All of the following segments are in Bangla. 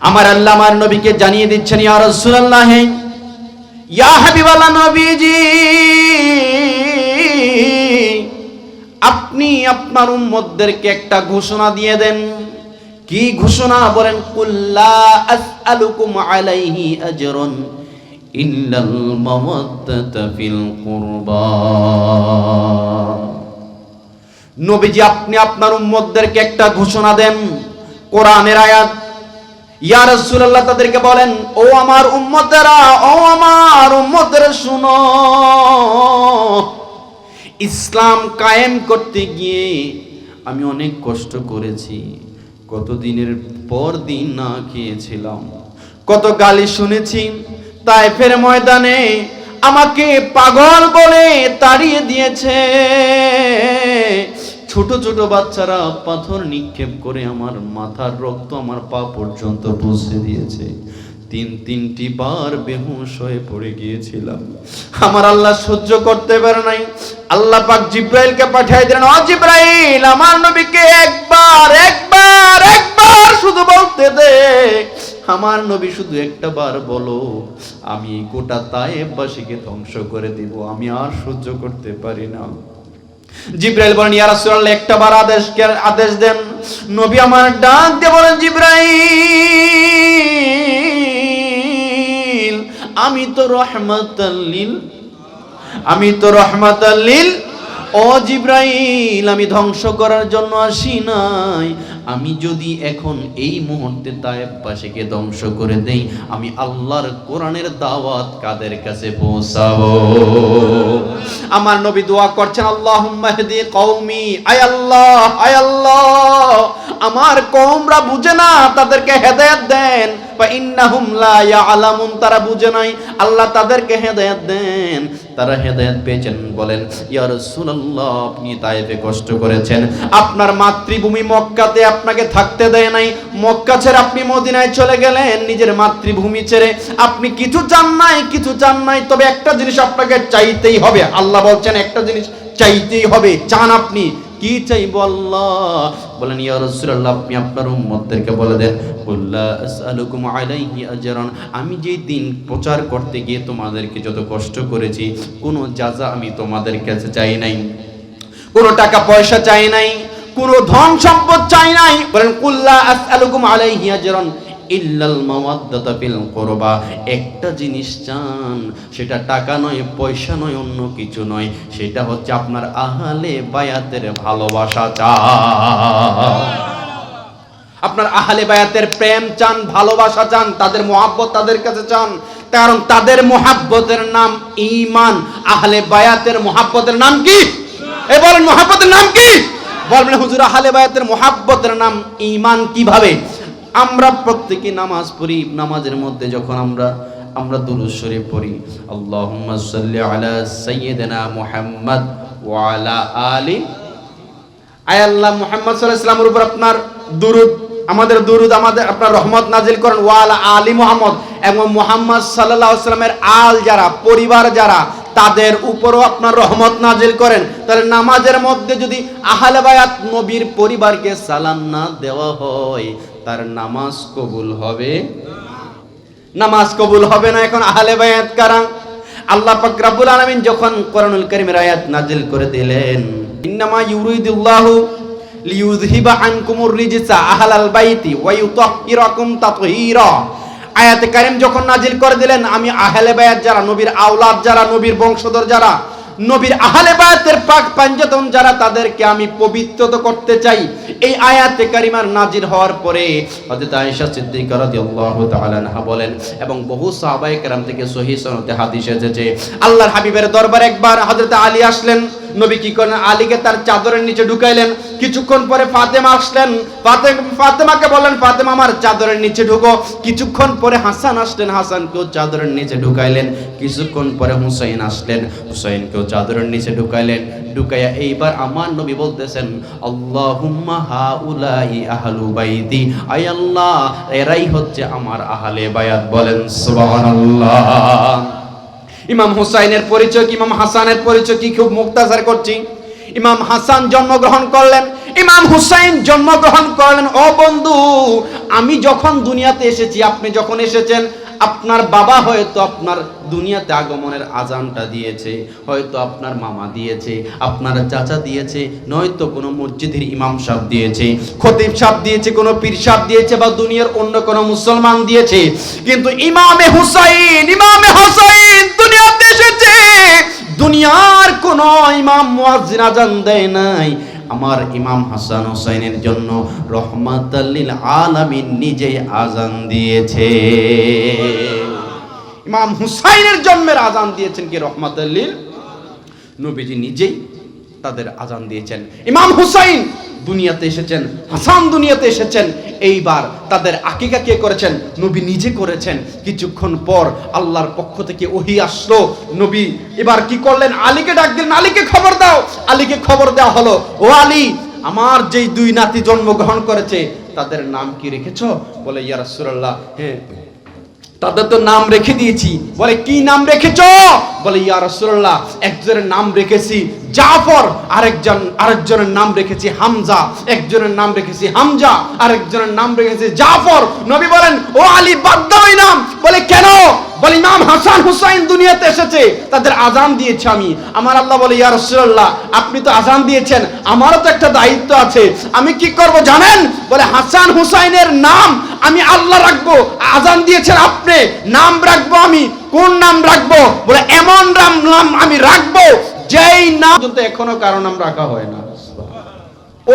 আমার আল্লাহ আমার নবীকে জানিয়ে দিচ্ছেন, ইয়া নবীজি, আপনি আপনার উম্মতদেরকে একটা ঘোষণা দিয়ে দেন। কি ঘোষণা? বলেন কুল্লা আলাইহি আজরন নবীজি, আপনি আপনার উম্মতদেরকে একটা ঘোষণা দেন। কোরআনের আয়াত ইয়া তাদেরকে বলেন, ও আমার উম্মতেরা, ও আমার উম্মতেরা শুনো। ইসলাম কায়েম করতে গিয়ে আমি অনেক কষ্ট করেছি। কত দিনের পর দিন না খেয়েছিলাম। কত গালি শুনেছি। তাইফের ময়দানে আমাকে পাগল বলে তাড়িয়ে দিয়েছে। ছোট ছোট বাচ্চারা পাথর নিক্ষেপ করে আমার মাথার রক্ত আমার পা পর্যন্ত পৌঁছে দিয়েছে। তিন তিনটি বার বেহুশ হয়ে পড়ে গিয়েছিলাম। আমার আল্লাহ সহ্য করতে পারে নাই। আল্লাহ পাক জিব্রাইলকে পাঠিয়ে দিলেন, ও জিব্রাইল, আমার নবীকে একবার একবার একবার শুধু বলতে দে। আমার নবী শুধু একটা বার বলো, আমি গোটা তায়েববাসীকে ধ্বংস করে দিব, আমি আর সহ্য করতে পারি না। জিব্রাইল বলেন, ইয়া রাসূলুল্লাহ, একটা বার আদেশ আদেশ দেন। নবী আমার ডাক দিয়ে বলেন, জিব্রাইল, আমি তো রহমাতাল্লিল আমি তো রহমাতাল্লিল ও জিব্রাইল, আমি ধ্বংস করার জন্য আসি নাই। আমি যদি এখন এই মুহূর্তে তায়েববাসীকে ধ্বংস করে দেই, আমি আল্লাহর কোরআনের দাওয়াত কাদের কাছে পৌঁছাবো? আমার নবী দোয়া করছেন, আল্লাহুম্মা হদি কওমি, আয় আল্লাহ আয় আল্লাহ, আমার কওমরা বুঝে না, তাদেরকে হেদায়েত দেন। তারা বুঝে নাই, আল্লাহ তাদেরকে হেদায়েত দেন। তারা হেদায়েত পেয়েছেন, বলেন, ইয়া রাসূলুল্লাহ আপনি তাইফে কষ্ট করেছেন। আপনার মাতৃভূমি মক্কাতে আপনাকে থাকতে দেয় নাই। মক্কা ছেড়ে আপনি মদিনায় চলে গেলেন, নিজের মাতৃভূমি ছেড়ে। আপনি কিছু চান নাই, কিছু চান নাই, তবে একটা জিনিস আপনাকে চাইতেই হবে। আল্লাহ বলছেন, একটা জিনিস চাইতেই হবে। চান আপনি। কি চাইব আল্লাহ? বলেন, ইয়া রাসূলুল্লাহ, আপনি আপনার উম্মতদেরকে বলে দেন আসআলুকুম আলাইহি আজরান আমি যে দিন প্রচার করতে গিয়ে তোমাদেরকে যত কষ্ট করেছি, কোনো যাজা আমি তোমাদের কাছে চাই নাই। কোনো টাকা পয়সা চাই নাই, কোনো ধন সম্পদ চাই নাই। বলেন কুল্লা আসআলুকুম আলাইহি আজরান ইল্লাল মাওয়াদ্দাতা ফিল কুরবা। একটা জিনিস চান, সেটা টাকা নয়, পয়সা নয়, অন্য কিছু নয়, সেটা হচ্ছে আপনার আহলে বায়াতের ভালোবাসা চান। আপনার আহলে বায়াতের প্রেম চান, ভালোবাসা চান, তাদের মোহাব্বত তাদের কাছে চান, কারণ তাদের মোহাব্বতের নাম ঈমান। আহলে বায়াতের মোহাব্বতের নাম কি? এ বলেন, মোহাব্বতের নাম কি? বলবেন, হুজুর, আহলে বায়াতের মোহাব্বতের নাম ঈমান কীভাবে? আমরা প্রত্যেকে নামাজ পড়ি, নামাজের মধ্যে যখন আমরা আমরা দুরূদ শরীফ পড়ি, আল্লাহুম্মা সাল্লি আলা সাইয়্যিদিনা মুহাম্মদ ওয়া আলা আলি আয় আল্লাহ মুহাম্মদ সাল্লাল্লাহু আলাইহি সাল্লামের উপর আপনার দুরূদ, আমাদের দুরুদ, আমাদের আপনার রহমত নাজিল করেন ওয়ালা আলী মোহাম্মদ। এবং মোহাম্মদ আলাইহি সাল্লামের আল যারা, পরিবার যারা, তাদের উপরও আপনার রহমত নাজিল করেন। তাহলে নামাজের মধ্যে যদি আহলে বায়াত নবীর পরিবারকে সালাম না দেওয়া হয় তার নামাজ কবুল হবে? নামাজ কবুল হবে না এখন আহলে বায়াত কারা? আল্লাহ পাক রাব্বুল আলামিন যখন কোরআনুল কারীমের আয়াত নাজিল করে দিলেন, ইন্নামা ইউরিদুল্লাহু লিইউযহিবা আনকুমুর রিজসা আহলাল বাইতি ওয়া ইউতাহহিরাকুম তাতহীরা। আয়াতে কারিম যখন নাজিল করে দিলেন, আমি আহলে বায়াত যারা, নবীর আওলাদ যারা, নবীর বংশধর যারা, নবীর আহলে বায়াতের পাক পাঞ্জাতন যারা, তাদেরকে আমি পবিত্রত করতে চাই। এই আয়াতে কারিমার নাজির হওয়ার পরে হযরত আয়েশা সিদ্দিকা রাদিয়াল্লাহু তাআলা আনহা বলেন, এবং বহু সাহাবায়ে কেরাম থেকে সহিহ সনদে হাদিস এসেছে, আল্লাহর হাবিবের দরবারে একবার হযরত আলী আসলেন, নবী কি করলেন আলীকে তার চাদরের নিচে ঢুকাইলেন, কিছুক্ষণ পরে ফাতেমা আসলেন ফাতেমাকে বললেন, ফাতেমা, আমার চাদরের নিচে ঢুকো। কিছুক্ষণ পরে হাসান আসলেন, হাসানকেও চাদরের নিচে ঢুকাইলেন। কিছুক্ষণ পরে হুসাইন আসলেন, হুসাইনকেও চাদরের নিচে ঢুকাইলেন। ঢুকাইয়া এইবার আমার নবী বলতেছেন, আল্লাহুম্মা হাউলাই আহলু বাইতি। আয় এরাই হচ্ছে আমার আহলে বায়াত, বলেন সুবহানাল্লাহ। ইমাম হুসাইনের পরিচয় কি? ইমাম হাসানের পরিচয় কি? খুব মুক্তাজার করছি। ইমাম হাসান জন্মগ্রহণ করলেন। ইমাম হুসাইন জন্মগ্রহণ করলেন। ও বন্ধু, আমি যখন দুনিয়াতে এসেছি, আপনি যখন এসেছেন আপনার বাবা হয়তো আপনার দুনিয়াতে আগমনের আজানটা দিয়েছে, হয়তো আপনার মামা দিয়েছে, আপনার চাচা দিয়েছে, নয়তো কোনো মসজিদের ইমাম সাহেব দিয়েছে, খতিব সাহেব দিয়েছে, কোনো পীর সাহেব দিয়েছে বা দুনিয়ার অন্য কোনো মুসলমান দিয়েছে। কিন্তু ইমামে হুসাইন ইমামে হুসাইন দুনিয়াতে এসেছে। দুনিয়ার কোন ইমাম মুয়াজ্জিন আজান দেয় নাই। আমার ইমাম হাসান হোসাইনের জন্য রহমাতাল্লিল আলমিন নিজেই আজান দিয়েছে। ইমাম হুসাইনের জন্মের আজান দিয়েছেন কি রহমাতাল্লিল নবীজি নিজেই তাদের আজান দিয়েছেন। ইমাম হুসাইন দুনিয়াতে এসেছেন, হাসান দুনিয়াতে এসেছেন। এইবার তাদের আকিকা কে করেছেন? নবী নিজে করেছেন। কিছুক্ষণ পর আল্লাহর পক্ষ থেকে ওহি আসলো নবী। এবার কি করলেন? আলীকে ডাক দিলেন, আলীকে খবর দাও। আলীকে খবর দেওয়া হলো, ও আলী, আমার যেই দুই নাতি জন্মগ্রহণ করেছে, তাদের নাম কি রেখেছো? বলে, ইয়া রাসূলুল্লাহ হ্যাঁ তাদের তো নাম রেখে দিয়েছি। বলে, কি নাম রেখেছ? বলে, ইয়া রাসূলুল্লাহ, একজনের নাম রেখেছি জাফর, আরেকজন আরেকজনের নাম রেখেছি হামজা, একজনের নাম রেখেছি হামজা, আরেকজনের নাম রেখেছি জাফর। নবী বলেন, ও আলী বাদ দাও এই নাম। বলে, কেন? বলে, ইমাম হাসান হুসাইন দুনিয়াতে এসেছে, তাদের আজান দিয়েছে আমি। আমার আল্লাহ বলে, ইয়া রাসূলুল্লাহ, আপনি তো আজান দিয়েছেন, আমারও তো একটা দায়িত্ব আছে, আমি কি করব জানেন? বলে, হাসান হুসাইনের নাম আমি আল্লাহ রাখব আজান দিয়েছেন আপনি, নাম রাখব আমি, কোন নাম রাখব? বলে, এমন নাম নাম আমি রাখব যেই নাম পর্যন্ত এখনও কারও নাম রাখা হয় না।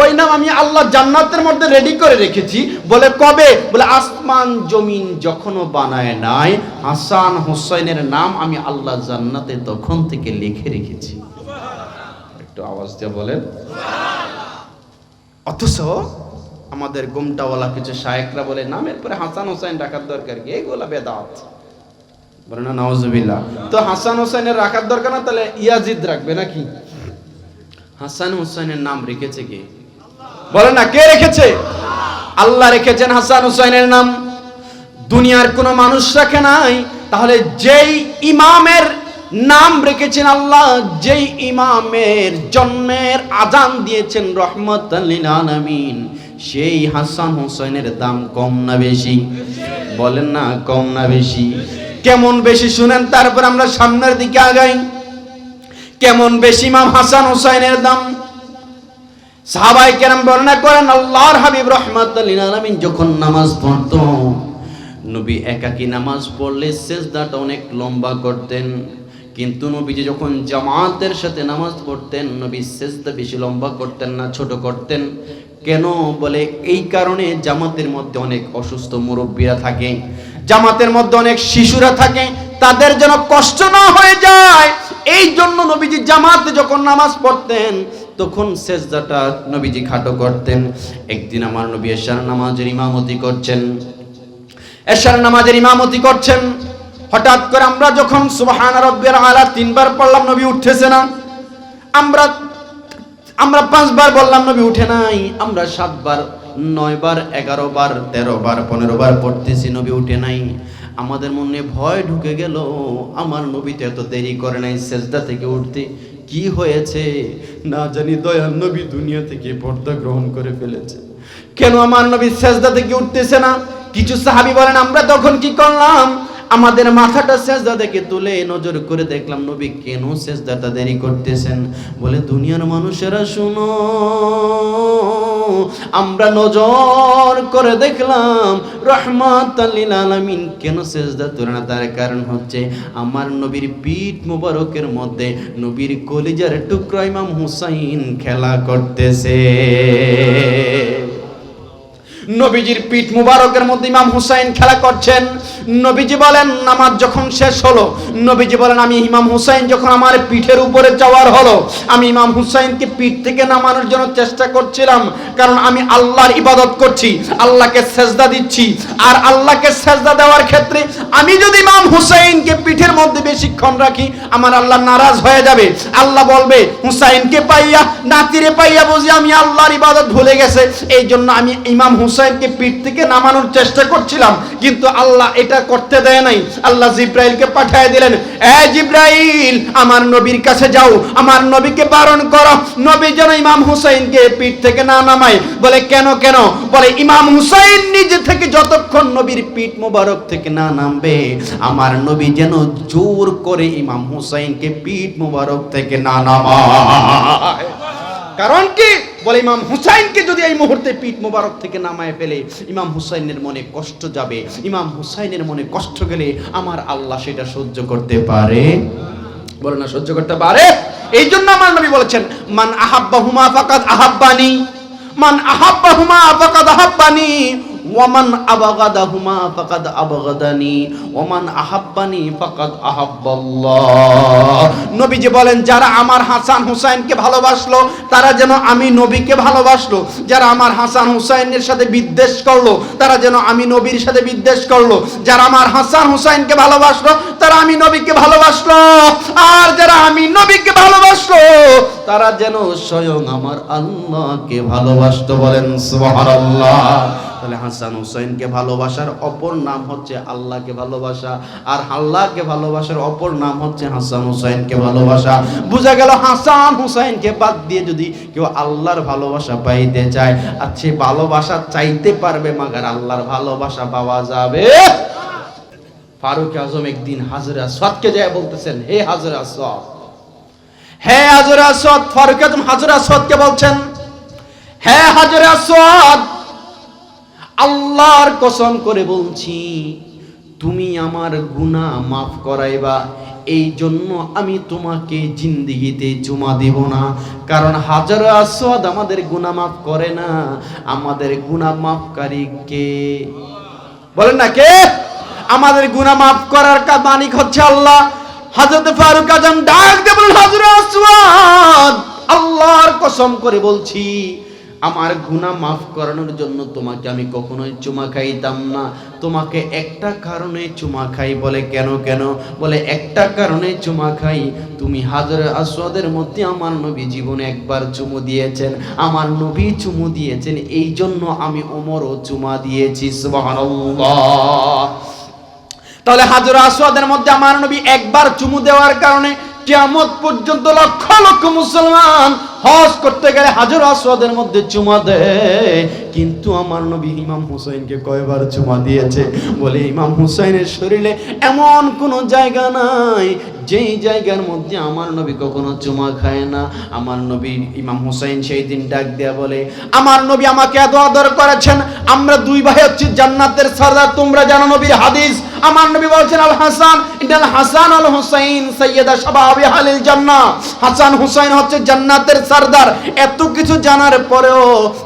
ওই নাম আমি আল্লাহ জান্নাতের মধ্যে রেডি করে রেখেছি। বলে কবে? বলে আসমান জমিন যখনও বানায় নাই, হাসান হোসাইনের নাম আমি আল্লাহ জান্নাতে তখন থেকে লিখে রেখেছি। একটু আওয়াজ দিয়ে বলেন। অথচ আমাদের গুমটাওয়ালা কিছু শায়েকরা বলে, নামের পরে হাসান হোসেন রাখার দরকার কি? এইগুলা বেদাত বলে না নওয়াজবিল্লাহ তো হাসান হোসেনের রাখার দরকার না, তাহলে ইয়াজিদ রাখবে নাকি? হাসান হোসেনের নাম রেখেছে কে? বলে না, কে রেখেছে? আল্লাহ রেখেছেন হাসান হোসেনের নাম। দুনিয়ার কোনো মানুষ রাখে নাই, তাহলে যেই ইমামের নাম রেখেছেন আল্লাহ, যেই ইমামের জন্মের আজান দিয়েছেন রহমত আলামিন, সেই হাসান হোসেনের দাম কম না বেশি? বলেন না, কম না বেশি। কেমন বেশি শুনেন, তারপর আমরা সামনের দিকে আগাই। কেমন বেশি ইমাম হাসান হোসেনের দাম? সাহাবাই কেরাম বর্ণনা করেন, আল্লাহর হাবিব রহমাতুল্লিল আলামিন যখন নামাজ পড়তো, নবী একাকী নামাজ পড়লে সেজদাটা অনেক লম্বা করতেন। কিন্তু নবীজি যখন জামাতের সাথে নামাজ পড়তেন, নবী সেজদা বেশি লম্বা করতেন না, ছোট করতেন। কেন? বলে, এই কারণে জামাতের মধ্যে অনেক অসুস্থ মুরব্বীরা থাকে। জামাতের মধ্যে অনেক শিশুরা থাকে, তাদের যেন কষ্ট না হয়ে যায়। এই জন্য নবীজি জামাতে যখন নামাজ পড়তেন, তখন সেজদাটা নবীজি খাটো করতেন। একদিন আমার নবী এশার নামাজের ইমামতি করছেন। এশার নামাজের ইমামতি করছেন। হঠাৎ করে আমরা যখন সুবহান রব্বিল আলা তিনবার পড়লাম, নবী উঠতেছে না। আমরা আমরা পাঁচবার বললাম, নবী উঠে নাই। আমরা সাতবার নয় বার এগারো বার তেরো বার পনেরো বার পড়তেছি, নবী উঠে নাই। আমাদের মনে ভয় ঢুকে গেল। আমার নবী তো এত দেরি করে নাই, সেজদা থেকে উঠতে। কি হয়েছে? না জানি, দয়াল নবী দুনিয়া থেকে পর্দা গ্রহণ করে ফেলেছে। কেন আমার নবী সেজদা থেকে উঠতেছে না? কিছু সাহাবি বলেন, আমরা তখন কি করলাম? আমাদের মাথাটা সেজদা থেকে তুলে নজর করে দেখলাম নবী কেন সেজদাটা দেরি করতেছেন? বলে, দুনিয়ার মানুষেরা শুনো, আমরা নজর করে দেখলাম রহমত আলামিন কেন সেজদা তুলে না? তার কারণ হচ্ছে আমার নবীর পিঠ মুবারকের মধ্যে নবীর কলিজার টুকরা ইমাম হুসাইন খেলা করতেছে। নবীজির পিঠ মুবারকের মধ্যে ইমাম হুসাইন খেলা করছেন। নবীজি বলেন, নামাজ যখন শেষ হলো, নবীজি বলেন, আমি ইমাম হুসাইন যখন আমার পিঠের উপরে যাওয়ার হলো, আমি ইমাম হুসাইনকে পিঠ থেকে নামানোর জন্য চেষ্টা করছিলাম, কারণ আমি আল্লাহর ইবাদত করছি, আল্লাহকে সেজদা দিচ্ছি। আর আল্লাহকে সেজদা দেওয়ার ক্ষেত্রে আমি যদি ইমাম হুসাইনকে পিঠের মধ্যে বেশিক্ষণ রাখি, আমার আল্লাহ নারাজ হয়ে যাবে। আল্লাহ বলবে, হুসাইনকে পাইয়া, নাতিরে পাইয়া বুঝি আমি আল্লাহর ইবাদত ভুলে গেছে এই জন্য আমি ইমাম হুসাইন হুসাইনকে পিঠ থেকে নামানোর চেষ্টা করছিলাম, কিন্তু আল্লাহ এটা করতে দেয় নাই। আল্লাহ জিব্রাইলকে পাঠিয়ে দিলেন, এ জিব্রাইল, আমার নবীর কাছে যাও, আমার নবীকে বারণ করো। নবী যেন ইমাম হুসাইনকে পিঠ থেকে না নামায়, বলে, কেন কেন? বলে, ইমাম হুসাইন নিজে থেকে যতক্ষণ নবীর পিঠ মোবারক থেকে না নামবে, আমার নবী যেন জোর করে ইমাম হুসাইনকে পিঠ মোবারক থেকে না নামায়। কারণ কি? বলে ইমাম হুসাইনকে যদি এই মুহূর্তে পিঠ মোবারক থেকে নামায় ফেলে, ইমাম হুসাইনের মনে কষ্ট যাবে। ইমাম হুসাইনের মনে কষ্ট গেলে আমার আল্লাহ সেটা সহ্য করতে পারে। বলে না, সহ্য করতে পারে? এই জন্য আমার নবী বলেছেন, মান আহাব্বা হুমা ফাকাদ আহাব্বানি। মান আহাব্বা হুমা ফাকাদ আহাব্বানি। ওয়ামান আবাগাদাহুমা ফাকাদ আবাগাদানি ওমান আহাব্বানি ফাকাদ আহাব্বাল্লাহ। নবীজি বলেন, যারা আমার হাসান হুসাইনকে ভালোবাসলো, তারা যেন আমি নবীকে ভালোবাসলো। যারা আমার হাসান হুসাইনের সাথে বিদ্বেষ করল, তারা যেন আমি নবীর সাথে বিদ্বেষ করল। যারা আমার হাসান হুসাইনকে ভালোবাসলো, তারা আমি নবীকে ভালোবাসলো। আর যারা আমি নবীকে ভালোবাসলো, তারা যেন স্বয়ং আমার আল্লাহকে ভালোবাসতো বলেন, সুবহানাল্লাহ। তাহলে হাসান হুসাইনকে ভালোবাসার অপর নাম হচ্ছে আল্লাহকে ভালোবাসা। আর আল্লাহকে ভালোবাসার অপর নাম হচ্ছে হাসান হুসাইনকে ভালোবাসা। বোঝা গেল হাসান হুসাইনকে বাদ দিয়ে যদি কেউ আল্লাহর ভালোবাসা পাইতে চায়, আর সে ভালোবাসা চাইতে পারবে, মাগার আল্লাহর ভালোবাসা পাওয়া যাবে। ফারুক আজম একদিন হাজরে আসওয়াদকে যায় বলতেছেন, হে হাজরে আসওয়াদ হে হাজরে আসওয়াদ ফারুক আজম হাজরে আসওয়াদকে বলছেন, হে হাজরে আসওয়াদ আল্লাহর কসম করে বলছি, তুমি আমার গুনাহ মাফ করাইবা এই জন্য আমি তোমাকে জিন্দিগিতে জমা দেব না। কারণ হাজার আসওয়াদ আমাদের গুনাহ মাফ করে না। আমাদের গুনাহ মাফকারী কে? বলেন না কে? আমাদের গুনাহ মাফ করার মালিক হচ্ছে আল্লাহ। হযরত ফারুক আজম ডাক বলেন হযরত আসওয়াদ, আল্লাহর কসম করে বলছি আমার গুনাহ মাফ করানোর জন্য তোমাকে আমি কখনোই চুমা খাইতাম না। তোমাকে একটা কারণে চুমা খাই বলে কেন কেন? বলে একটা কারণে চুমা খাই। তুমি হাজার আসওয়াদের মধ্যে আমার নবী জীবনে একবার চুমু দিয়েছেন। আমার নবী চুমু দিয়েছেন এই জন্য আমি ওমরও চুমা দিয়েছি তাহলে হাজর আসওয়াদের মধ্যে আমার নবী একবার চুমু দেওয়ার কারণে কিয়ামত পর্যন্ত লক্ষ লক্ষ মুসলমান হজ করতে গেলে হাজর আসওয়াদের মধ্যে চুমা দেয়। কিন্তু আমার নবী ইমাম হুসাইনকে কয়বার চুমা দিয়েছে। বলে ইমাম হুসাইনের শরীরে এমন কোনো জায়গা নাই, যেই জায়গার মধ্যে আমার নবী কখনো চুমা খায় না। আমার নবী ইমাম হুসাইন সেই দিন ডাক দেয়া বলে, আমার নবী আমাকে এত আদর করেছেন, আমরা দুই ভাই হচ্ছি জান্নাতের সর্দার, তোমরা জানো নবীর হাদিস? আমার নবী বলছেন, আল হাসান ইন্টাল হাসান আল হুসাইন সৈয়দা শাবাবি হালিল জান্নাহ। হাসান হুসাইন হচ্ছে জান্নাতের সর্দার, এত কিছু জানার পরেও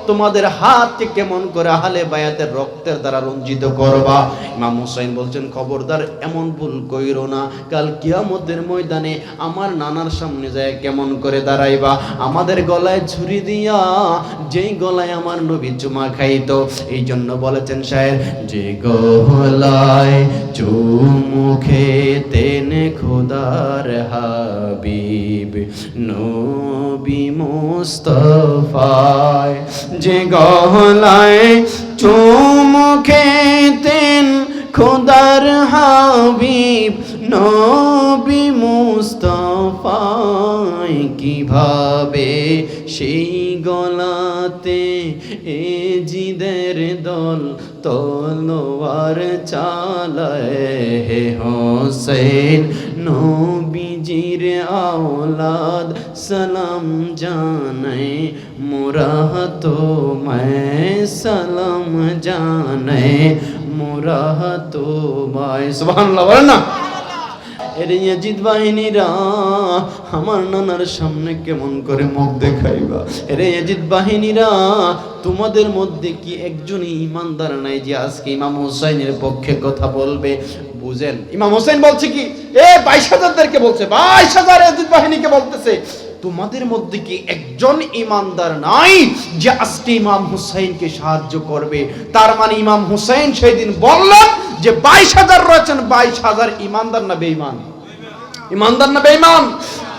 তোমাদের হাতকে কেমন করে আহলে বায়াতের রক্তের দ্বারা রঞ্জিত করবা? ইমাম হুসাইন বলছেন, খবরদার, এমন ভুল কইরো না। কাল কিয়ামতের ময়দানে আমার নানার সামনে যায় কেমন করে দাঁড়াইবা? আমাদের গলায় ছুরি দিয়া যেই গলায় আমার নবী চুমা খাইতো এই জন্য বলেছেন সাহেব যে গলায় চুমুখে তেন খোদার হাবিব, নবী মুস্তফায়, যে গলায় চুমুখে তেন খোদার হাবিব নবী মুস্তফায়। কীভাবে সেই গলাতে এ জিদের দল তলোয়ার চালায় হে হোসেন নবীজির আওলাদ সালাম জানাই মোরা তোমায় সালাম জানাই মোরা তোমায় সুবহানাল্লাহ বলেন না এর বাহিনীরা, আমার নানার সামনে কেমন করে মুখ দেখাইবা? বাহিনীরা, তোমাদের মধ্যে কি একজন ইমানদার নাই যে আজকে ইমাম হোসাইনের পক্ষে কথা বলবে? বুঝেন? ইমাম হোসেন বলছে কি? এ বাইশ হাজারদেরকে বলছে, বাইশ হাজার বাহিনীকে বলতেছে। তোমাদের মধ্যে কি একজন ইমানদার নাই যে আজকে ইমাম হুসাইনকে সাহায্য করবে? তার মানে ইমাম হুসাইন সেদিন বললেন যে বাইশ হাজার রয়েছেন, বাইশ হাজার ইমানদার না বেঈমান? ইমানদার না বেঈমান?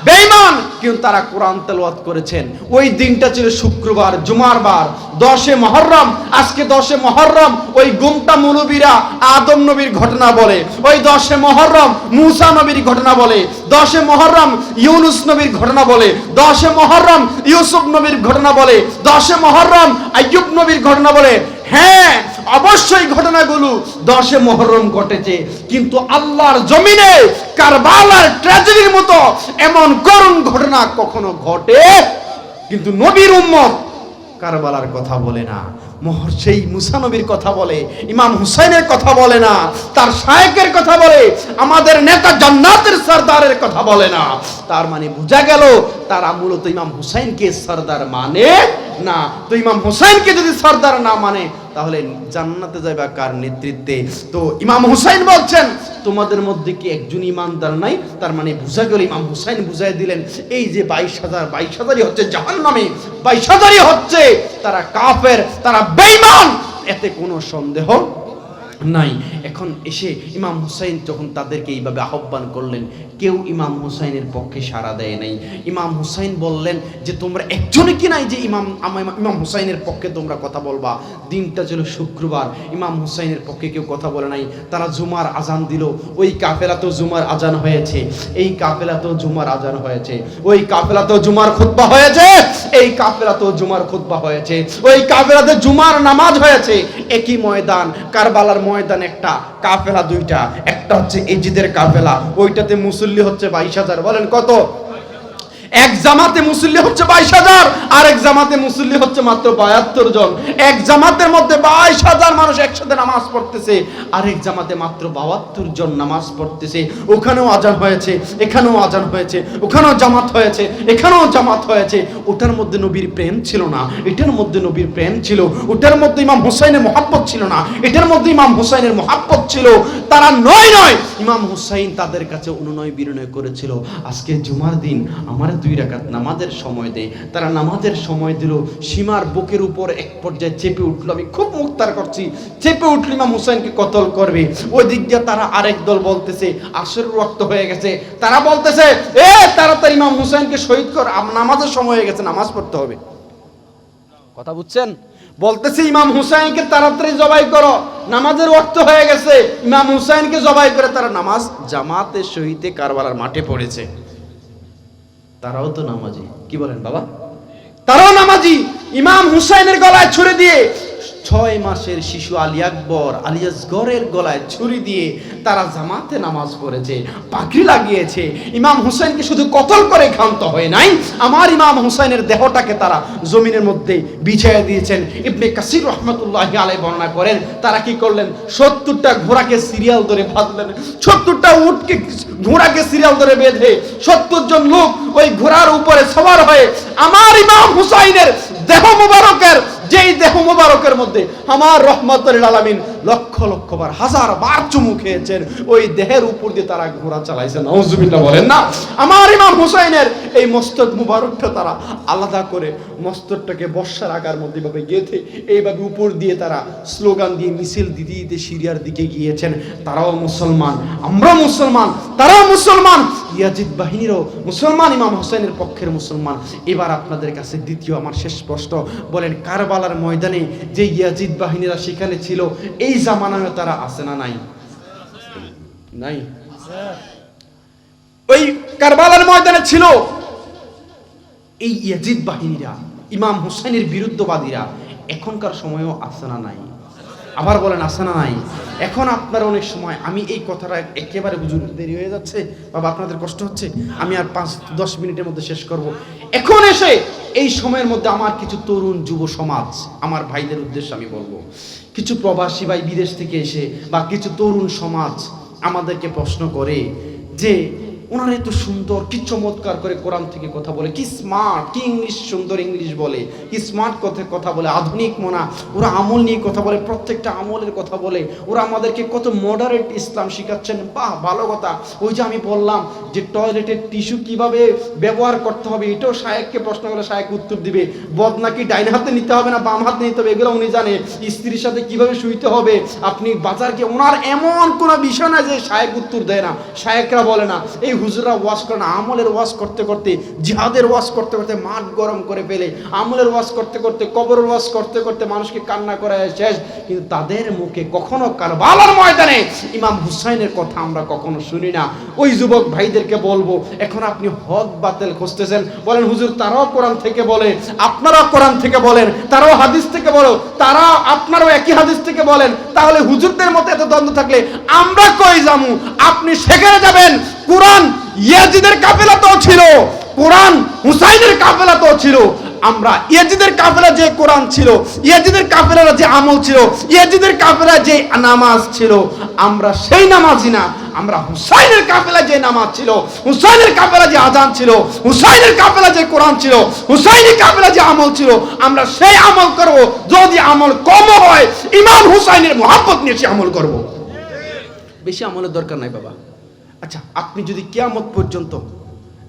বেঈমান। কিন্তু তারা কোরআন তেলাওয়াত করেছেন। ওই দিনটা ছিল শুক্রবার, জুমার বার, দশে মহরম। আজকে দশে মহরম, ওই গুমটা মৌলবীরা আদম নবীর ঘটনা বলে। ওই দশে মহরম, মুসা নবীর ঘটনা বলে। দশে মহরম, ইউনুস নবীর ঘটনা বলে। দশে মহরম, ইউসুফ নবীর ঘটনা বলে। দশে মহরম, আইয়ুব নবীর ঘটনা বলে। হ্যাঁ অবশ্যই ঘটনাগুলো দশে মহরম ঘটেছে, কিন্তু আল্লাহর জমিনে, কারবালার ট্র্যাজেডির মতো এমন করুণ ঘটনা কখনো ঘটে। কিন্তু নবীর উম্মত কারবালার কথা বলে না সেই মুসানবীর কথা বলে, ইমাম হুসাইনের কথা বলে না, তার শায়েকের কথা বলে, আমাদের নেতা জান্নাতের সর্দারের কথা বলে না। তার মানে বোঝা গেল তারা মূলত ইমাম হুসাইনকে সর্দার মানে না। তো ইমাম হুসাইনকে যদি সর্দার না মানে তাহলে জান্নাতে যাবে কার নেতৃত্বে? তো ইমাম হুসাইন বলছেন, তোমাদের মধ্যে কি একজন ইমানদার নাই? তার মানে বুঝা গেল, ইমাম হুসাইন বুঝাই দিলেন, এই যে বাইশ হাজার, বাইশ হাজারই হচ্ছে জাহান নামে বাইশ হাজারই হচ্ছে তারা কাফের, তারা বেইমান এতে কোনো সন্দেহ নাই। এখন এসে ইমাম হুসাইন যখন তাদেরকে এইভাবে আহ্বান করলেন, কেউ ইমাম হুসাইনের পক্ষে সাড়া দেয় নাই। ইমাম হুসাইন বললেন যে, তোমরা একজনে কি নাই যে ইমাম ইমাম হুসাইনের পক্ষে তোমরা কথা বলবা? দিনটা ছিল শুক্রবার। ইমাম হুসাইনের পক্ষে কেউ কথা বলে নাই। তারা জুমার আজান দিল। ওই কাফেলাতেও জুমার আজান হয়েছে। এই কাফেলাতেও জুমার আজান হয়েছে। ওই কাফেলাতেও জুমার খুতবা হয়েছে। এই কাফেলাতেও জুমার খুতবা হয়েছে। ওই কাফেলাতে জুমার নামাজ হয়েছে। একই ময়দান, কারবালার ময়দান একটা, কাফেলা দুইটা। একটা হচ্ছে এজিদের কাফেলা, ওইটাতে মুসল্লি হচ্ছে বাইশ হাজার। বলেন কত? এক জামাতে মুসল্লি হচ্ছে বাইশ হাজার আর এক জামাতে মুসল্লি হচ্ছে মাত্র বাহাত্তর জন। এক জামাতের মধ্যে বাইশ হাজার মানুষ একসাথে নামাজ পড়তেছে আর এক জামাতে মাত্র বাহাত্তর জন নামাজ পড়তেছে। ওখানেও আজান হয়েছে, এখানেও আজান হয়েছে, ওখানেও জামাত হয়েছে, এখানেও জামাত হয়েছে। ওটার মধ্যে নবীর প্রেম ছিল না, এটার মধ্যে নবীর প্রেম ছিল, ওটার মধ্যে ইমাম হুসাইনের মহাব্বত ছিল না, এটার মধ্যে ইমাম হুসাইনের মহাব্বত ছিল। তারা নয় নয়, ইমাম হুসাইন তাদের কাছে অনুনয় বিনয় করেছিল। আজকে জুমার দিন, আমার দুই রাকাত নামাজের সময় দে তারা নামাজের সময় দিল, সীমার বুকের উপর এক পর্যায়ে চেপে উঠল। আমি খুব মুক্তার করছি। চেপে উঠল ইমাম হুসাইনকে কতল করবে? ওই দিক দিয়ে তারা আরেক দল বলতেছে আসর রক্ত হয়ে গেছে। তারা বলতেছে, এ, তাড়াতাড়ি ইমাম হুসাইনকে শহীদ কর। নামাজের সময় হয়ে গেছে, নামাজ পড়তে হবে। কথা বুঝছেন? বলতেছে ইমাম হুসাইনকে, তাড়াতাড়ি জবাই করো। নামাজের অর্থ হয়ে গেছে। ইমাম হুসাইনকে জবাই করে তারা নামাজ জামাতে শহীদে কারবালার মাঠে পড়েছে। তারাও তো নামাজি। কি বলেন বাবা? তারাও নামাজি। ইমাম হুসাইনের গলায় ছুড়ে দিয়ে ছয় মাসের শিশু আলী আকবর আলিয়াসগরের গলায় ছুরি দিয়ে তারা জামাতে নামাজ পড়েছে পাখি লাগিয়েছে। ইমাম হুসাইনকে শুধু কতল করে ক্ষান্ত হয় নাই? আমার ইমাম হুসাইনের দেহটাকে তারা জমিনের মধ্যে বিছাইয়া দিয়েছেন। ইবনে কাসির রহমতুল্লাহ আলাই বর্ণনা করেন, তারা কি করলেন? সত্তরটা ঘোড়াকে সিরিয়াল ধরে বাঁধলেন সত্তরটা উটকে ঘোড়াকে সিরিয়াল ধরে বেঁধে সত্তর জন লোক ওই ঘোড়ার উপরে সবার হয়ে আমার ইমাম হুসাইনের দেহ মুবারকের যেই দেহ মুবারকের মধ্যে আমার রহমতুল আলামিন লক্ষ লক্ষ বার, হাজার বার চুমু খেয়েছেন। ওই দেহের উপর দিয়ে তারা ঘোড়া চালাইছে নওজুবিল্লাহ বলেন, না, আমার ইমাম হুসাইনের এই মস্তক মুবারকটা তারা আলাদা করে মস্তকটাকে বর্ষার আকার মধ্যে ভাবে গেঁথে, এইভাবে উপর দিয়ে তারা স্লোগান দিয়ে মিছিল দিতে দিতে সিরিয়ার দিকে গিয়েছেন। তারাও মুসলমান আমরা মুসলমান, তারাও মুসলমান, ইয়াজিদ বাহিনীরও মুসলমান, ইমাম হোসেনের পক্ষের মুসলমান। এবার আপনাদের কাছে দ্বিতীয়, আমার শেষ প্রশ্ন। বলেন, কারবালার ময়দানে যে ইয়াজিদ বাহিনীরা সেখানে ছিল এই জামানায় তারা আছে না নাই? নাই। ওই কারবালার ময়দানে ছিল এই ইয়াজিদ বাহিনীরা, ইমাম হুসাইনের বিরুদ্ধবাদীরা। এখনকার সময়ও আছে না নাই? আবার বলেন আছে না নাই? এখন আপনার অনেক সময় আমি এই কথাটা একেবারে বুঝুন দেরি হয়ে যাচ্ছে, বাবা আপনাদের কষ্ট হচ্ছে, আমি আর পাঁচ দশ মিনিটের মধ্যে শেষ করব। এখন এসে এই সময়ের মধ্যে আমার কিছু তরুণ যুব সমাজ, আমার ভাইদের উদ্দেশ্যে আমি বলব, কিছু প্রবাসী ভাই বিদেশ থেকে এসে বা কিছু তরুণ সমাজ আমাদেরকে প্রশ্ন করে যে ওনারা এত সুন্দর, কি চমৎকার করে কোরআন থেকে কথা বলে, কি স্মার্ট কি ইংলিশ সুন্দর ইংলিশ বলে, কি স্মার্ট কথা কথা বলে, আধুনিক মনা, ওরা আমল নিয়ে কথা বলে, প্রত্যেকটা আমলের কথা বলে, ওরা আমাদেরকে কত মডারেট ইসলাম শিখাচ্ছেন, বাহ, ভালো কথা। ওই যে আমি বললাম যে টয়লেটের টিস্যু কীভাবে ব্যবহার করতে হবে, এটাও শায়েককে প্রশ্ন করলে শায়েক উত্তর দিবে। বদ নাকি ডাইন হাতে নিতে হবে না বাম হাতে নিতে হবে, এগুলো উনি জানে। স্ত্রীর সাথে কীভাবে শুইতে হবে, আপনি বাজারকে ওনার এমন কোনো বিষয় না যে শায়েক উত্তর দেয় না, শায়েকরা বলে না। এই হুজুরা ওয়াশ করেন, আমলের ওয়াশ করতে করতে, জিহাদের ওয়াশ করতে করতে মাঠ গরম করে ফেলে। আমলের ওয়াশ করতে করতে, কবরের ওয়াশ করতে করতে মানুষকে কান্না করা শেষ। কিন্তু তাদের মুখে কখনো কারবালার ময়দানে ইমাম হুসাইনের কথা আমরা কখনো শুনি না। ওই যুবক ভাইদেরকে বলব, এখন আপনি হক বাতিল খুঁজতেছেন। বলেন, হুজুর, তারাও কোরআন থেকে বলে, আপনারাও কোরআন থেকে বলেন, তারাও হাদিস থেকে বলো তারা আপনারাও একই হাদিস থেকে বলেন। তাহলে হুজুরদের মতো এত দ্বন্দ্ব থাকলে আমরা কই যামু আপনি সেখানে যাবেন কোরআন ইয়াজিদের কাফেলাতেও ছিল, কোরআন হুসাইনের কাফেলাতেও ছিল। আমরা ইয়াজিদের কাফেলা যে কোরআন ছিল, ইয়াজিদের কাফেলার যে আমল ছিল, ইয়াজিদের কাফেলা যে নামাজ ছিল, আমরা সেই নামাজি না, আমরা হুসাইনের কাফেলা যে নামাজ ছিল, হুসাইনের কাফেলা যে আজান ছিল, হুসাইনের কাফেলা যে কোরআন ছিল, হুসাইনের কাফেলা যে আমল ছিল, আমরা সেই আমল করব। যদি আমল কম হয়, ইমাম হুসাইনের মোহাম্মত নিয়ে সে আমল করব। বেশি আমলের দরকার নাই বাবা। আচ্ছা আপনি যদি কেয়ামত পর্যন্ত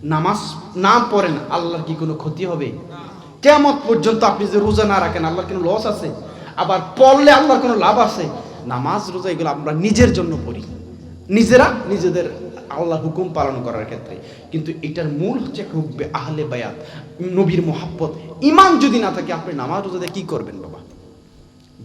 নামাজ না পড়েন, আল্লাহর কি কোনো ক্ষতি হবে? কেয়ামত পর্যন্ত আপনি যে রোজা না রাখেন, আল্লাহর কোনো লস আছে? আবার পড়লে আল্লাহর কোনো লাভ আছে? নামাজ, রোজা এগুলো আমরা নিজের জন্য পড়ি। নিজেরা নিজেদের আল্লাহ হুকুম পালন করার ক্ষেত্রে। কিন্তু এটার মূল হচ্ছে হুব্বে আহলে বায়াত, নবীর মোহাব্বত। ইমান যদি না থাকে, আপনি নামাজ রোজাতে কি করবেন বাবা?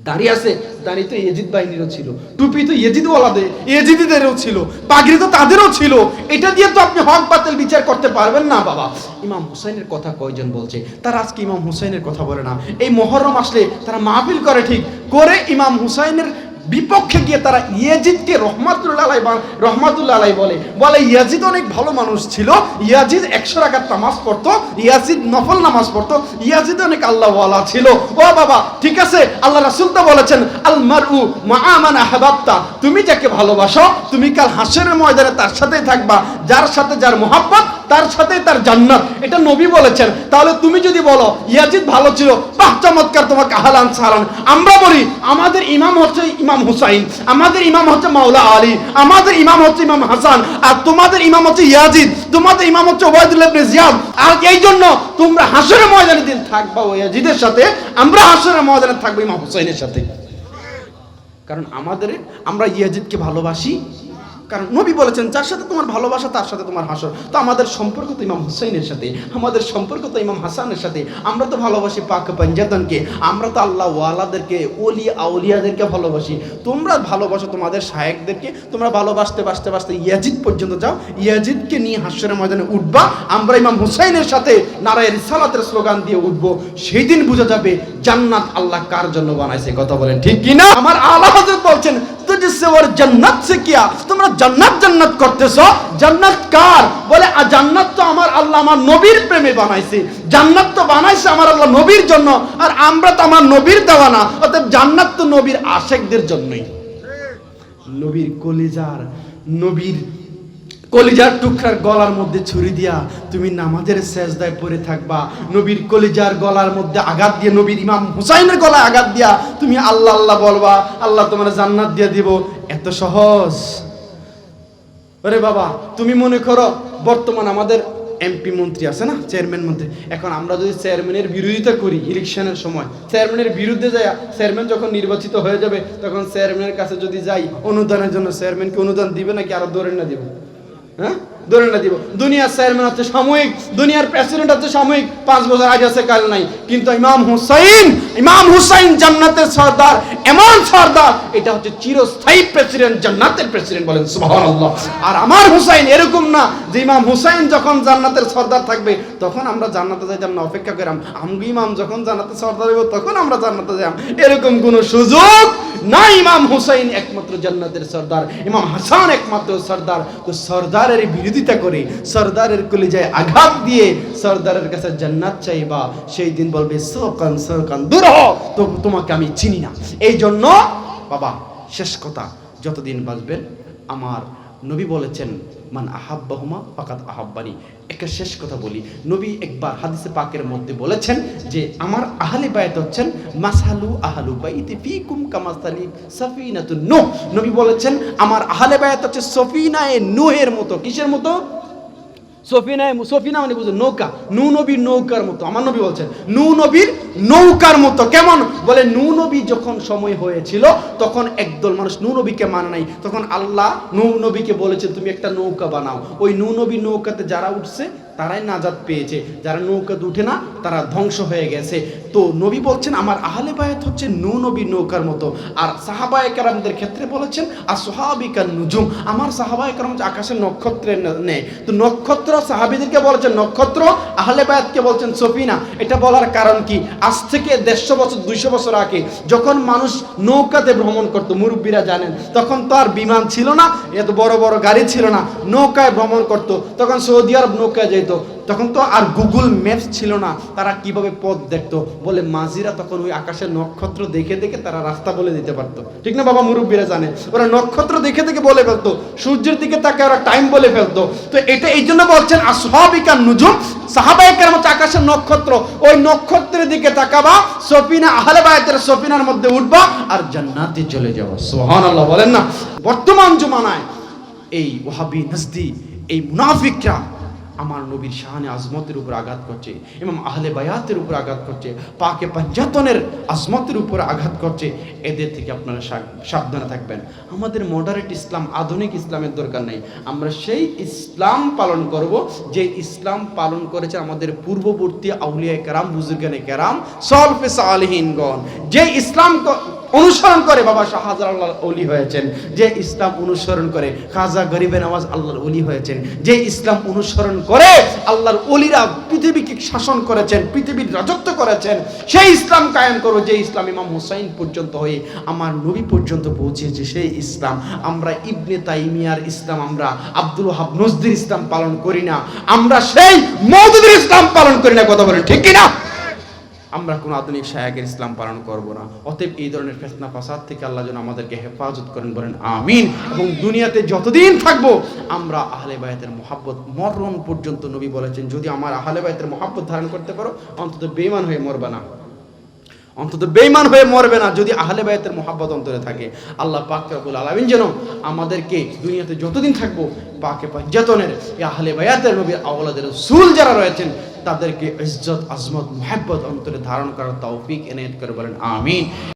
দাঁড়িয়ে আছে, দাঁড়িয়ে তো ইয়েজিদ বাহিনীরও ছিল। টুপি তো ইয়েজিদ ওয়ালাদের ইয়েজিদিদেরও ছিল, পাগড়ি তো তাদেরও ছিল। এটা দিয়ে তো আপনি হক, বাতিল, বিচার করতে পারবেন না, বাবা। ইমাম হুসাইনের কথা কয়জন বলছে? তারা আজকে ইমাম হুসাইনের কথা বলে না। এই মহরম আসলে তারা মাহফিল করে ঠিক। করে ইমাম হুসাইনের বিপক্ষে গিয়ে তারা ইয়াজিদকে রহমাতুল্লাহ আলাই বা- রহমাতুল্লাহ আলাই বলে। বলে, ইয়াজিদ অনেক ভালো মানুষ ছিল। ইয়াজিদ একশো রাখার নামাজ পড়তো। ইয়াজিদ নফল নামাজ পড়তো। ইয়াজিদ অনেক আল্লাহওয়ালা ছিল। ও বাবা, ঠিক আছে? আল্লাহ রাসুল তো বলেছেন আল মারু মাআমান আহবাবতা। তুমি যাকে ভালোবাসো, তুমি কাল হাসের ময়দানে তার সাথেই থাকবা। যার সাথে যার মোহাব্বত তার সাথে তার জান্নাত। এটা নবী বলেছেন। তাহলে তুমি যদি বলো, ইয়াজিদ ভালো ছিল, বাহ, চমৎকার তোমাকে আহলান সালান। আমরা বলি, আমাদের ইমাম হচ্ছে ইমাম হুসাইন, আমাদের ইমাম হচ্ছে মাওলা আলী, আমাদের ইমাম হচ্ছে ইমাম হাসান, আর তোমাদের ইমাম হচ্ছে ইয়াজিদ, তোমাদের ইমাম হচ্ছে ওবায়দুল্লাহ ইবনে জিয়াদ। আর এই জন্য তোমরা হাসরের ময়দানে দিন থাকবা ইয়াজিদের সাথে, আমরা হাসরের ময়দানে থাকব ইমাম হুসাইনের সাথে। কারণ আমাদের, আমরা ইয়াজিদকে ভালোবাসি কারণ নবী বলেছেন, যার সাথে তোমার ভালোবাসা, তার সাথে তোমার হাসর। তো আমাদের সম্পর্ক তো ইমাম হুসাইনের সাথে আমাদের সম্পর্ক তো ইমাম হাসানের সাথে আমরা তো ভালোবাসি পাক পঞ্জাতনকে, আমরা তো আল্লাহ ওয়ালাদেরকে, ওলি আউলিয়াদেরকে ভালোবাসি। তোমরা ভালোবাসো তোমাদের শায়েকদেরকে, তোমরা ভালোবাসতে, বাসতে বাসতে ইয়াজিদ পর্যন্ত যাও। ইয়াজিদকে নিয়ে হাস্যের ময়দানে উঠবা, আমরা ইমাম হুসাইনের সাথে নারায়ের সালাতের স্লোগান দিয়ে উঠবো। সেই দিন বোঝা যাবে জান্নাত আল্লাহ কার জন্য বানাইছে, কথা বলেন ঠিক কিনা? আমার আল্লাহ হযরত বলছেন তুজসে ওর জান্নাত সে কিয়া তোমরা জান্নাত জান্নাত করতেছো। জান্নাত কার? বলে আ জান্নাত তো আমার আল্লাহ আমার নবীর প্রেমে বানাইছে। জান্নাত তো বানাইছে আমার আল্লাহ নবীর জন্য। আর আমরা তো আমার নবীর দেওয়া না। অতএব জান্নাত তো নবীর আশেকদের জন্যই। নবীর কলিজার নবীর কলিজার টুকরার গলার মধ্যে ছুরি দিয়া তুমি নামাজের সেজদায় পড়ে থাকবা। নবীর কলিজার গলার মধ্যে আঘাত দিয়ে, নবীর ইমাম হুসাইনের গলায় আঘাত দিয়া তুমি আল্লাহ আল্লাহ বলবা, আল্লাহ তোমার জান্নাত দিয়ে দিব। এত সহজ। আরে বাবা, তুমি মনে করো, বর্তমান আমাদের এমপি মন্ত্রী আছে না, চেয়ারম্যান মন্ত্রী? এখন আমরা যদি চেয়ারম্যানের বিরোধিতা করি ইলেকশনের সময়, চেয়ারম্যানের বিরুদ্ধে যাই চেয়ারম্যান যখন নির্বাচিত হয়ে যাবে, তখন চেয়ারম্যানের কাছে যদি যাই, অনুদানের জন্য চেয়ারম্যানকে অনুদান দিবে নাকি আরও ধরে না দিব? হ্যাঁ দিব। দুনিয়ার চেয়ারম্যান হচ্ছে সাময়িক, দুনিয়ার প্রেসিডেন্ট হচ্ছে সাময়িক। পাঁচ বছর আছে, কাল নাই। কিন্তু ইমাম হুসাইন ইমাম হুসাইন জান্নাতের সর্দার, এমন সর্দার, এটা হচ্ছে চিরস্থায়ী প্রেসিডেন্ট জান্নাতের প্রেসিডেন্ট বলেন আর আমার হুসাইন এরকম না যে ইমাম হুসাইন যখন জান্নাতের সর্দার থাকবে, তখন আমরা জান্নাতে যাইতাম না, অপেক্ষা করাম আমগো ইমাম যখন জান্নাতের সর্দার হইব, তখন আমরা জান্নাতে যাইতাম। এরকম কোনো সুযোগ না, ইমাম হুসাইন একমাত্র জান্নাতের সর্দার, ইমাম হাসান একমাত্র সর্দার। তো সর্দারের বিরোধিতা করে, সর্দারের কলিজায় আঘাত দিয়ে সর্দারের কাছে জান্নাত চাইবা। সেই দিন বলবে, সকান সকান, দূর তো, তোমাকে আমি চিনি না। এই জন্য, বাবা, শেষ কথা, যতদিন বাঁচবেন, আমার নবী বলেছেন মান আহাব্বাহুমা ফাকাত আহাব্বানি। একটা শেষ কথা বলি। নবী একবার হাদিসে পাকের মধ্যে বলেছেন যে, আমার আহলে বায়াত হচ্ছেন মাসালু আহালু বাইতে ফিকুম কামাসালি সাফিনাতুন নূহ। নবী বলেছেন, আমার আহলে বায়াত হচ্ছে সফিনায়ে নূহের মতো। কিসের মতো? সফিনা সফিনা মানে নৌকা। নবীর নৌকার মতো। আমার নবী বলছেন নবীর নৌকার মতো। কেমন? বলে নবী যখন সময় হয়েছিল, তখন একদল মানুষ নু নবীকে মানে নাই। তখন আল্লাহ নু নবীকে বলেছে, তুমি একটা নৌকা বানাও। ওই নু নবীর নৌকাতে যারা উঠছে, তারাই নাজাদ পেয়েছে। যারা নৌকাতে উঠে না, তারা ধ্বংস হয়ে গেছে। তো নবী বলছেন, আমার আহলে বায়াত হচ্ছে নু নবী নৌকার মতো। আর সাহাবায়ে কেরামদের ক্ষেত্রে বলেছেন, আর সোহাবিকার নুজুম। আমার সাহাবায়ে কেরাম হচ্ছে আকাশের নক্ষত্রের নে- নেয় তো নক্ষত্র সাহাবিদেরকে বলেছেন, নক্ষত্র আহলে বায়াতকে বলছেন সফিনা। এটা বলার কারণ কি? আজ থেকে দেড়শো বছর, দুইশো বছর আগে যখন মানুষ নৌকাতে ভ্রমণ করতো, মুরব্বীরা জানেন, তখন তো আর বিমান ছিল না, এত বড় বড় গাড়ি ছিল না, নৌকায় ভ্রমণ করতো। তখন সৌদি আরব নৌকায় যেত তখন তো আর গুগল ম্যাপস ছিল না। তারা কীভাবে পথ দেখতো? বলে মাঝিরা তখন ওই আকাশের নক্ষত্র দেখে দেখে তারা রাস্তা বলে দিতে পারতো। ঠিক না বাবা, মুরব্বীরা জানে। ওরা নক্ষত্র দেখে দেখে বলে ফেলতো। সূর্যের দিকে তাকে ওরা টাইম বলে ফেলতো। তো এটা এই জন্য বলছেন আসহাবিকার নুজুম সাহাবাইকার মতো আকাশের নক্ষত্র। ওই নক্ষত্রের দিকে তাকাবা, সফিনা, আহলে বায়াতের সফিনার মধ্যে উঠবা আর জান্নাতে চলে যাওয়া সুবহানাল্লাহ, বলেন না। বর্তমান জমানায় এই ওহাবি নজদি, এই মুনাফিকরা আমার নবীর শাহানে আজমতের উপর আঘাত করছে এবং আহলে বায়াতের উপর আঘাত করছে, পাকে পাঞ্জাতনের আজমতের উপর আঘাত করছে, এদের থেকে আপনারা সাবধানে থাকবেন। আমাদের মডারেট ইসলাম, আধুনিক ইসলামের দরকার নেই। আমরা সেই ইসলাম পালন করব, যে ইসলাম পালন করেছে আমাদের পূর্ববর্তী আউলিয়া কেরাম বুজুর্গানে কেরাম সলফে সালহীনগণ। যে ইসলাম অনুসরণ করে বাবা শাহজালাল অলি হয়েছেন। যে ইসলাম অনুসরণ করে, খাজা গরিবে নওয়াজ আল্লাহর অলি হয়েছেন। যে ইসলাম অনুসরণ করে আল্লাহর অলিরা পৃথিবীকে শাসন করেছেন, পৃথিবীর রাজত্ব করেছেন, সেই ইসলাম কায়েম করো, যে ইসলাম ইমাম হুসাইন পর্যন্ত হয়ে, আমার নবী পর্যন্ত পৌঁছেছে সেই ইসলাম। আমরা ইবনে তাইমিয়ার ইসলাম, আমরা আব্দুল হাব নজদির ইসলাম পালন করি না। আমরা সেই মৌদুদের ইসলাম পালন করি না, কথা বলেন ঠিক কি না আমরা কোনো আধুনিক শায়াকের ইসলাম পালন করব না। অতএব এই ধরনের ফেতনা ফাসাদ থেকে আল্লাহ যেন আমাদেরকে হেফাজত করেন বলেন, আমিন। এবং দুনিয়াতে যতদিন থাকব, আমরা আহলে বায়াতের মহাব্বত মরণ পর্যন্ত নবী বলেছেন, যদি আমার আহলে বায়াতের মোহাব্বত ধারণ করতে পারো, অন্তত বেমান হয়ে মরবে না। অন্তত বেইমান হয়ে মরবে না, যদি আহলে বায়াতের মোহাব্বত অন্তরে থাকে। আল্লাহ পাক রব্বুল আলামিন যেন আমাদেরকে দুনিয়াতে যতদিন থাকব, পাকে পাঞ্জাতনের এই আহলে বায়াতের নবীর আওলাদের সুল যারা রয়েছেন তাদেরকে ইজ্জত আজমত মোহাব্বত অন্তরে ধারণ করার তৌফিক এনায়ত করে বলেন আমিন।